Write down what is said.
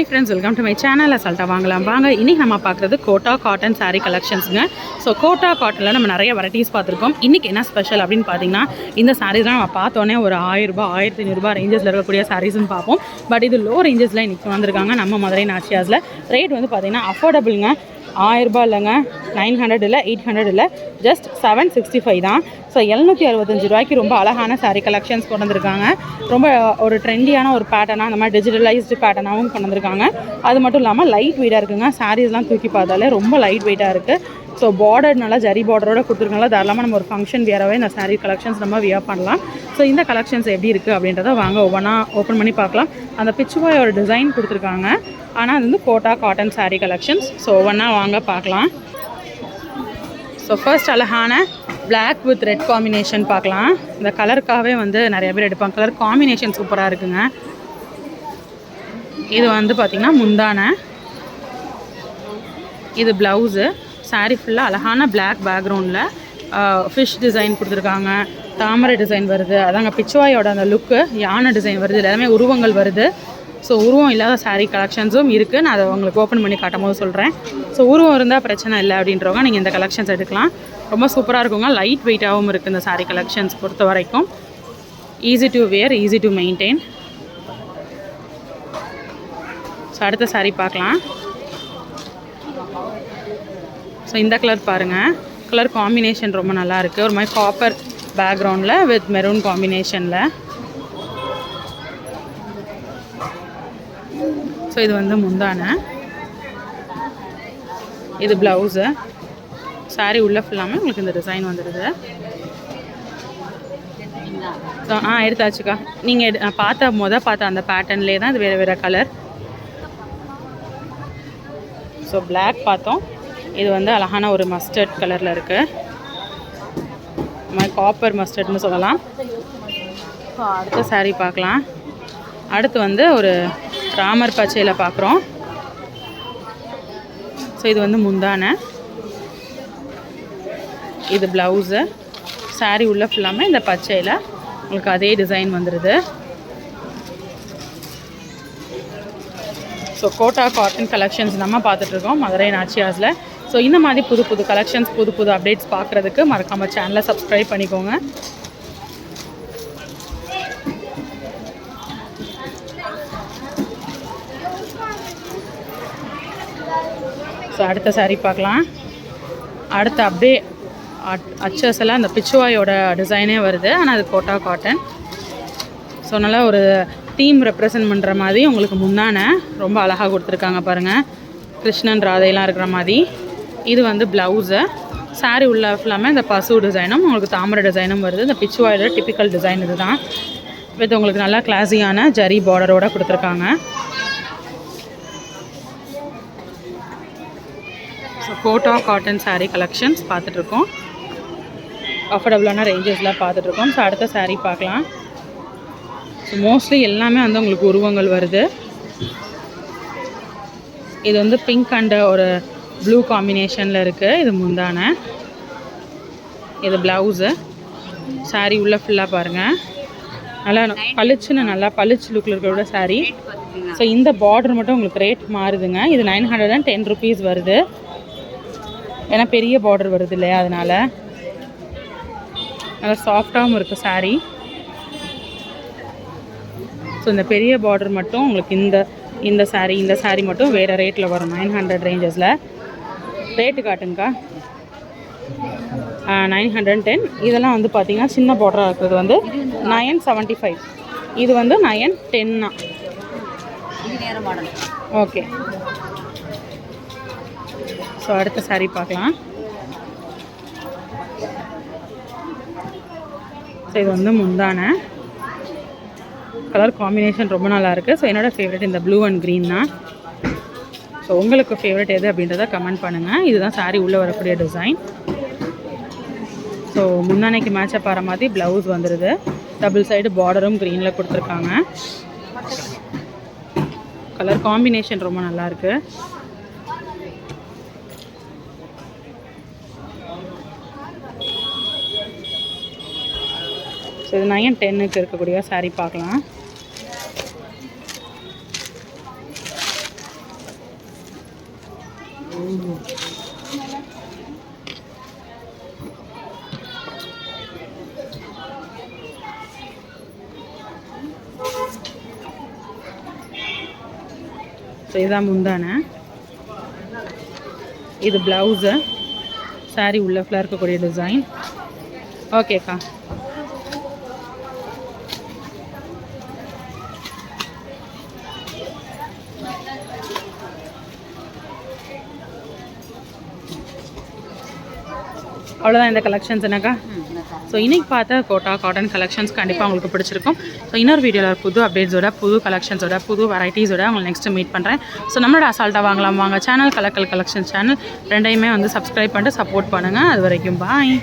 Hi friends welcome to my channel அசால்ட்டாக வாங்கலாம். வாங்க இன்றைக்கி நம்ம பார்க்குறது கோட்டா காட்டன் சாரீ கலெக்ஷன்ஸுங்க ஸோ கோட்டா காட்டனில் நம்ம நிறைய வெரைட்டிஸ் பார்த்துருக்கோம். இன்றைக்கி என்ன ஸ்பெஷல் அப்படின்னு பார்த்தீங்கன்னா இந்த சாரீஸ்லாம் நம்ம பார்த்தோன்னே ஒரு ஆயிரரூபா ஆயிரத்தி ஐநூறுரூபா ரேஞ்சஸில் இருக்கக்கூடிய சாரீஸ்னு பார்ப்போம். பட் இது லோ ரேஞ்சஸில் இன்றைக்கி வந்திருக்காங்க நம்ம மதுரை நாச்சியாஸில் ரேட் வந்து பார்த்தீங்கன்னா அஃபோர்டபுளுங்க ஆயிரரூபா இல்லைங்க. நைன் ஹண்ட்ரட் இல்லை எயிட் ஹண்ட்ரட் இல்லை. ஜஸ்ட் செவன் சிக்ஸ்டி ஃபைவ் தான். ஸோ எழுநூற்றி அறுபத்தஞ்சு ரூபாய்க்கு ரொம்ப அழகான சாரீ கலெக்ஷன்ஸ் கொண்டு வந்திருக்காங்க ரொம்ப ஒரு ட்ரெண்டியான ஒரு பேட்டர்னாக அந்த மாதிரி டிஜிட்டலைஸ்டு பேட்டர்னாகவும் கொண்டு வந்திருக்காங்க அது மட்டும் இல்லாமல் லைட் வெயிட்டாக இருக்குங்க. சாரீஸ்லாம் தூக்கி பார்த்தாலே ரொம்ப லைட் வெயிட்டாக இருக்குது ஸோ பார்டர் நல்லா ஜரி பார்டரோட கொடுத்துருக்கனால தாராளமாக நம்ம ஒரு ஃபங்க்ஷன் வேறவே இந்த சாரீ கலெக்ஷன்ஸ் நம்ம வியர் பண்ணலாம். ஸோ இந்த கலெக்ஷன்ஸ் எப்படி இருக்குது அப்படின்றத வாங்க ஒவ்வொன்றா ஓப்பன் பண்ணி பார்க்கலாம். அந்த பிச்சுவாயோட டிசைன் கொடுத்துருக்காங்க. ஆனால் அது வந்து Kota cotton sari collections so ஒவ்வொன்றா வாங்க பார்க்கலாம். ஸோ ஃபர்ஸ்ட் அழகான பிளாக் வித் ரெட் காம்பினேஷன் பார்க்கலாம். இந்த கலருக்காகவே வந்து நிறைய பேர் எடுப்பாங்க. கலர் காம்பினேஷன் சூப்பராக இருக்குங்க. இது வந்து பார்த்திங்கன்னா முந்தான. இது ப்ளவுஸு சாரீ ஃபுல்லாக அழகான பிளாக் பேக்ரவுண்டில் ஃபிஷ் டிசைன் கொடுத்துருக்காங்க. தாமரை டிசைன் வருது. அதாங்க பிச்சுவாயோட அந்த லுக்கு யானை டிசைன் வருது. எல்லாமே உருவங்கள் வருது. ஸோ உருவம் இல்லாத சாரீ கலெக்ஷன்ஸும் இருக்குது நான் அதை உங்களுக்கு ஓப்பன் பண்ணி காட்டும் போது சொல்கிறேன் ஸோ உருவம் இருந்தால் பிரச்சனை இல்லை அப்படின்றவங்க நீங்கள் இந்த கலெக்ஷன்ஸ் எடுக்கலாம். ரொம்ப சூப்பராக இருக்குங்க. லைட் வெயிட்டாகவும் இருக்குது இந்த சாரீ கலெக்ஷன்ஸ் பொறுத்த வரைக்கும். Easy to wear easy to maintain so அடுத்த சாரீ பார்க்கலாம். ஸோ இந்த கலர் பாருங்கள் கலர் காம்பினேஷன் ரொம்ப நல்லா இருக்குது ஒரு மாதிரி காப்பர் பேக்ரவுண்டில் வித் மெரூன் காம்பினேஷனில் ஸோ இது வந்து முந்தான. இது ப்ளவுஸு சாரீ உள்ள ஃபுல்லாமே உங்களுக்கு இந்த டிசைன் வந்துடுது ஸோ ஆ எடுத்தாச்சுக்கா. நீங்கள் எடு நான் பார்த்த மொதல் பார்த்த அந்த பேட்டர்ன்லேயே தான் இது வேறு வேறு கலர் ஸோ பிளாக் பார்த்தோம். இது வந்து அழகான ஒரு மஸ்டர்ட் கலரில் இருக்குது மாதிரி காப்பர் மஸ்டர்ட்னு சொல்லலாம். ஸோ அடுத்த சாரீ பார்க்கலாம். அடுத்து வந்து ஒரு ராமர் பச்சையில் பார்க்குறோம் ஸோ இது வந்து முந்தான. இது ப்ளவுஸு சாரீ உள்ள ஃபுல்லாமே இந்த பச்சையில் உங்களுக்கு அதே டிசைன் வந்துடுது ஸோ கோட்டா காட்டன் கலெக்ஷன்ஸ் நம்ம பார்த்துட்ருக்கோம் மதுரை நாச்சியாஸில் ஸோ இந்த மாதிரி புது புது கலெக்ஷன்ஸ் புது புது அப்டேட்ஸ் பார்க்குறதுக்கு மறக்காமல் சேனலை சப்ஸ்கிரைப் பண்ணிக்கோங்க. ஸோ அடுத்த saree பார்க்கலாம். அடுத்து அப்படியே அச்சஸ் எல்லாம் அந்த பிச்சுவாயோட டிசைனே வருது. ஆனால் அது கோட்டா காட்டன் ஸோ நல்லா ஒரு தீம் ரெப்ரசன்ட் பண்ணுற மாதிரி உங்களுக்கு முன்னான ரொம்ப அழகாக கொடுத்துருக்காங்க பாருங்கள் கிருஷ்ணன் ராதையெல்லாம் இருக்கிற மாதிரி. இது வந்து ப்ளவுஸு saree உள்ள ஃபுல்லாமே இந்த பசு டிசைனும் உங்களுக்கு தாமரை டிசைனும் வருது. இந்த பிச்சுவாயோட டிப்பிக்கல் டிசைன் இதுதான். வித் உங்களுக்கு நல்லா கிளாஸியான ஜரி பார்டரோட கொடுத்துருக்காங்க. கோட்டா காட்டன் சாரீ கலெக்ஷன்ஸ் பார்த்துட்ருக்கோம். அஃபோர்டபுளான ரேஞ்சஸ்லாம் பார்த்துட்ருக்கோம். ஸோ அடுத்த சாரீ பார்க்கலாம். ஸோ மோஸ்ட்லி எல்லாமே வந்து உங்களுக்கு உருவங்கள் வருது. இது வந்து பிங்க் அண்ட் ஒரு ப்ளூ காம்பினேஷனில் இருக்குது இது முந்தான. இது ப்ளவுஸு saree உள்ளே ஃபுல்லாக பாருங்கள் நல்லா பளிச்சுன்னு நல்லா பளிச்சு லுக்கில் இருக்கிற saree. ஸோ இந்த பார்டர் மட்டும் உங்களுக்கு ரேட் மாறுதுங்க. இது nine hundred and ten rupees வருது. ஏன்னா பெரிய பார்டர் வருது இல்லையா அதனால். நல்லா சாஃப்டாகவும் இருக்குது saree. ஸோ இந்த பெரிய பார்டர் மட்டும் உங்களுக்கு இந்த இந்த saree இந்த saree மட்டும் வேறு ரேட்டில் வரும் நைன் ஹண்ட்ரட் ரேஞ்சஸில் ரேட்டு காட்டுங்கக்கா. நைன் ஹண்ட்ரட் டென் இதெல்லாம் வந்து பார்த்தீங்கன்னா சின்ன பார்டராக இருக்கிறது வந்து நயன் செவன்ட்டி ஃபைவ் இது வந்து நயன் டென்னா ஓகே ஸோ அடுத்த saree பார்க்கலாம். ஸோ இது வந்து முந்தான. கலர் காம்பினேஷன் ரொம்ப நல்லா இருக்குது ஸோ என்னோடய ஃபேவரட் இந்த ப்ளூ அண்ட் க்ரீன் தான். ஸோ உங்களுக்கு ஃபேவரட் எது அப்படின்றத கமெண்ட் பண்ணுங்கள் இதுதான் saree உள்ளே வரக்கூடிய டிசைன் ஸோ முந்தானைக்கு மேட்சப் ஆகிற மாதிரி ப்ளவுஸ் வந்துடுது டபுள் சைடு பார்டரும் க்ரீனில் கொடுத்துருக்காங்க. கலர் காம்பினேஷன் ரொம்ப நல்லா ஸோ இது நயன் டென்னுக்கு இருக்கக்கூடிய சாரீ பார்க்கலாம். ஸோ இதான் முந்தானை. இது ப்ளவுஸு saree உள்ள ஃபுல்லாக இருக்கக்கூடிய டிசைன் ஓகேக்கா அவ்வளோதான் இந்த கலெக்ஷன்ஸ் என்னக்கா? ஸோ இன்றைக்கி பார்த்த கோட்டா காட்டன் கலெக்ஷன்ஸ் கண்டிப்பாக உங்களுக்கு பிடிச்சிருக்கும். ஸோ இன்னொரு வீடியோவில் புது அப்டேட்ஸோட புது கலெக்ஷன்ஸோட புது வெரைட்டிஸோட உங்களை நெக்ஸ்ட்டு மீட் பண்ணுறேன் ஸோ நம்மளோட அசால்ட்டாக வாங்கலாம் வாங்க. சேனல் கலக்கல் கலெக்ஷன் சேனல் ரெண்டையுமே வந்து சப்ஸ்கிரைப் பண்ணிட்டு சப்போர்ட் பண்ணுங்கள் அது வரைக்கும் பாய்